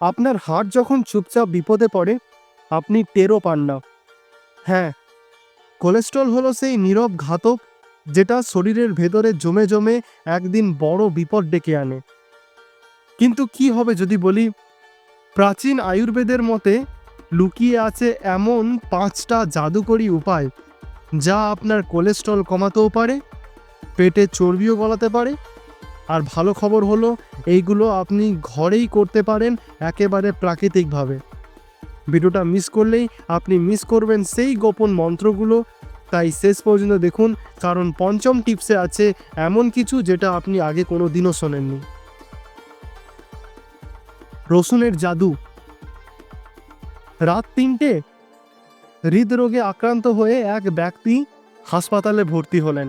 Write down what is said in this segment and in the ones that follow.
আপনার হাট যখন চুপচাপ বিপদে পড়ে, আপনি টেরও পান না। হ্যাঁ কোলেস্ট্রল হলো সেই নীরব ঘাতক যেটা শরীরের ভেতরে জমে জমে একদিন বড় বিপদ ডেকে আনে। কিন্তু কি হবে যদি বলি, প্রাচীন আয়ুর্বেদের মতে লুকিয়ে আছে এমন পাঁচটা জাদুকরী উপায় যা আপনার কোলেস্ট্রল কমাতেও পারে, পেটে চর্বিও গলাতে পারে আর ভালো খবর হলো, এইগুলো আপনি ঘরেই করতে পারেন একেবারে প্রাকৃতিকভাবে। ভিডিওটা মিস করলেই আপনি মিস করবেন সেই গোপন মন্ত্রগুলো। তাই শেষ পর্যন্ত দেখুন, কারণ পঞ্চম টিপসে আছে এমন কিছু যেটা আপনি আগে কোনো দিনও শোনেননি। রসুনের জাদু। রাত তিনটে হৃদরোগে আক্রান্ত হয়ে এক ব্যক্তি হাসপাতালে ভর্তি হলেন।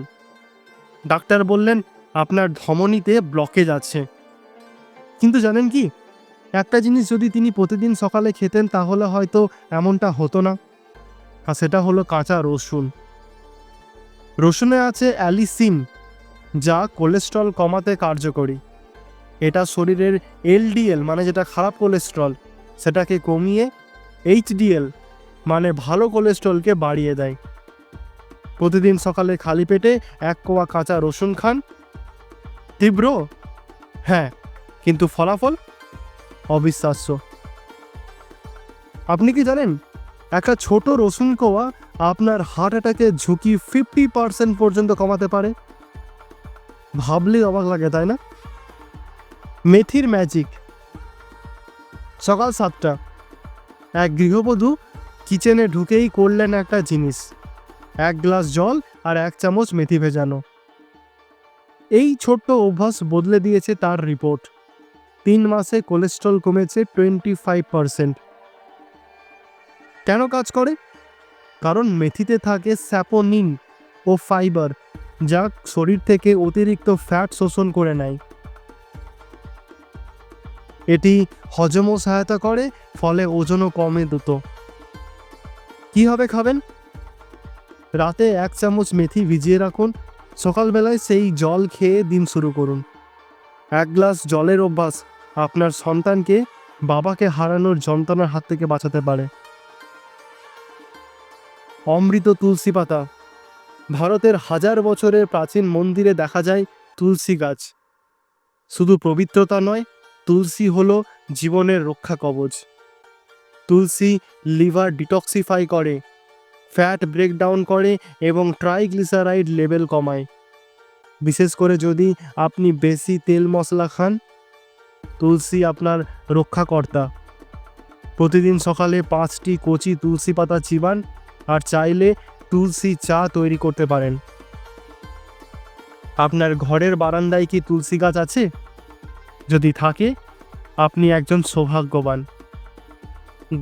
ডাক্তার বললেন আপনার ধমনীতে ব্লকেজ আছে। কিন্তু জানেন কি? একটা জিনিস যদি তিনি প্রতিদিন সকালে খেতেন, তাহলে হয়তো এমনটা হতো না। আর সেটা হলো কাঁচা রসুন। রসুনে আছে অ্যালিসিন, যা কোলেস্ট্রল কমাতে কার্যকরী। এটা শরীরের এলডিএল মানে যেটা খারাপ কোলেস্ট্রল সেটাকে কমিয়ে এইচডিএল মানে ভালো কোলেস্ট্রলকে বাড়িয়ে দেয়। প্রতিদিন সকালে খালি পেটে এক কোয়া কাঁচা রসুন খান তীব্র? হ্যাঁ কিন্তু ফলাফল অবিশ্বাস্য। আপনি কি জানেন, একটা ছোট রসুন কোয়া আপনার হার্ট অ্যাটাকের ঝুঁকি ফিফটি পার্সেন্ট পর্যন্ত কমাতে পারে? ভাবলেই অবাক লাগে, তাই না? মেথির ম্যাজিক সকাল সাতটা। এক গৃহবধূ কিচেনে ঢুকেই করলেন একটা জিনিস। এক গ্লাস জল আর এক চামচ মেথি ভেজানো। এই ছোট্ট অভ্যাস বদলে দিয়েছে তার রিপোর্ট। তিন মাসে কোলেস্ট্রল কমেছে টোয়েন্টি ফাইভ পারসেন্ট। কেন কাজ করে? কারণ মেথিতে থাকে স্যাপোনিন ও ফাইবার, যা শরীর থেকে অতিরিক্ত ফ্যাট শোষণ করে নেয়। এটি হজমও সহায়তা করে, ফলে ওজনও কমে দ্রুত। কীভাবে খাবেন? রাতে এক চামচ মেথি ভিজিয়ে রাখুন। সকালবেলায় সেই জল খেয়ে দিন শুরু করুন। এক গ্লাস জলের অভ্যাস, আপনার সন্তানকে বাবাকে হারানোর যন্ত্রণার হাত থেকে বাঁচাতে পারে। অমৃত তুলসী পাতা, ভারতের হাজার বছরের প্রাচীন মন্দিরে দেখা যায় তুলসী গাছ। শুধু পবিত্রতা নয়, তুলসী হলো জীবনের রক্ষা কবচ। তুলসী লিভার ডিটক্সিফাই করে। ফ্যাট ব্রেকডাউন করে এবং ট্রাইগ্লিসারাইড লেভেল কমায়। বিশেষ করে যদি আপনি বেশি তেল মশলা খান, তুলসী আপনার রক্ষাকর্তা। প্রতিদিন সকালে পাঁচটি কচি তুলসী পাতা চিবান আর চাইলে তুলসী চা তৈরি করতে পারেন। আপনার ঘরের বারান্দায় কি তুলসী গাছ আছে? যদি থাকে, আপনি একজন সৌভাগ্যবান।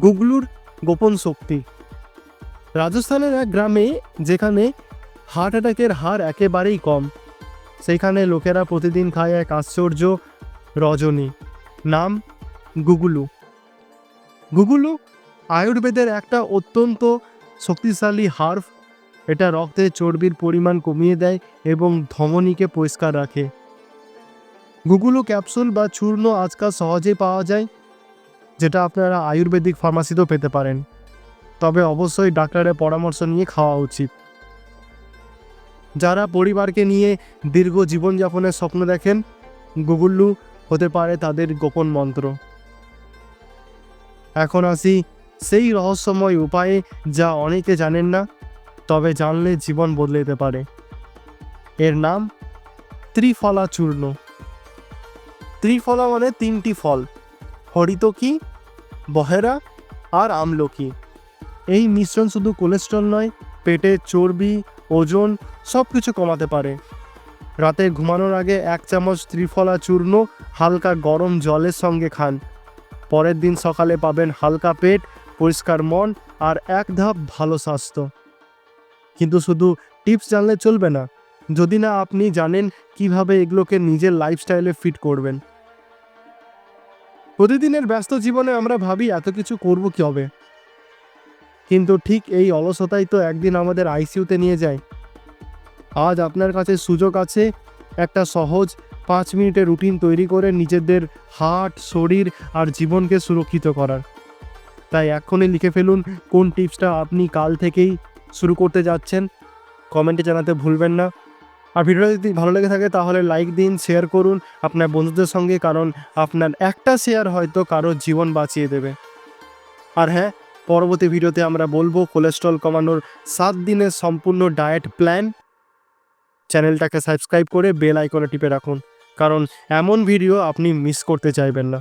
গুগলুর গোপন শক্তি। রাজস্থানের এক গ্রামে যেখানে হার্ট অ্যাটাকের হার একেবারেই কম সেখানে লোকেরা প্রতিদিন খায় এক আশ্চর্য রজনী, নাম গুগুলু। গুগুলু আয়ুর্বেদের একটা অত্যন্ত শক্তিশালী হার্ভ এটা রক্তে চর্বির পরিমাণ কমিয়ে দেয় এবং ধমনীকে পরিষ্কার রাখে। গুগুলু ক্যাপসুল বা চূর্ণ আজকাল সহজেই পাওয়া যায়, যেটা আপনারা আয়ুর্বেদিক ফার্মাসিতেও পেতে পারেন। তবে অবশ্যই ডাক্তারের পরামর্শ নিয়ে খাওয়া উচিত। যারা পরিবারকে নিয়ে দীর্ঘ জীবনযাপনের স্বপ্ন দেখেন, গুগুল্লু হতে পারে তাদের গোপন মন্ত্র। এখন আসি সেই রহস্যময় উপায়ে যা অনেকে জানেন না, তবে জানলে জীবন বদলে যেতে পারে। এর নাম ত্রিফলা চূর্ণ ত্রিফলা মানে তিনটি ফল হরিতকি বহেরা আর আমলকি। এই মিশ্রণ শুধু কোলেস্ট্রল নয়, পেটে চর্বি, ওজন সব কিছু কমাতে পারে। রাতে ঘুমানোর আগে এক চামচ ত্রিফলা চূর্ণ, হালকা গরম জলের সঙ্গে খান। পরের দিন সকালে পাবেন হালকা পেট, পরিষ্কার মন আর এক ধাপ ভালো স্বাস্থ্য। কিন্তু শুধু টিপস জানলে চলবে না। যদি না আপনি জানেন কীভাবে এগুলোকে নিজের লাইফস্টাইলে ফিট করবেন। প্রতিদিনের ব্যস্ত জীবনে আমরা ভাবি এত কিছু করব কি হবে কিন্তু ঠিক এই অলসতাই তো একদিন আমাদের আইসিইউতে নিয়ে যায়। আজ আপনার কাছে সুযোগ আছে, একটা সহজ পাঁচ মিনিটের রুটিন তৈরি করে নিজেদের হার্ট, শরীর আর জীবনকে সুরক্ষিত করার। তাই এখনই লিখে ফেলুন কোন টিপসটা আপনি কাল থেকেই শুরু করতে যাচ্ছেন। কমেন্টে জানাতে ভুলবেন না। আর ভিডিওটা যদি ভালো লেগে থাকে তাহলে লাইক দিন, শেয়ার করুন আপনার বন্ধুদের সঙ্গে, কারণ আপনার একটা শেয়ার হয়তো কারোর জীবন বাঁচিয়ে দেবে। আর হ্যাঁ পরবর্তী ভিডিওতে আমরা বলব কোলেস্ট্রল কমানোর সাত দিনের সম্পূর্ণ ডায়েট প্ল্যান চ্যানেলটাকে সাবস্ক্রাইব করে বেল আইকনে টিপে রাখুন, কারণ এমন ভিডিও আপনি মিস করতে চাইবেন না।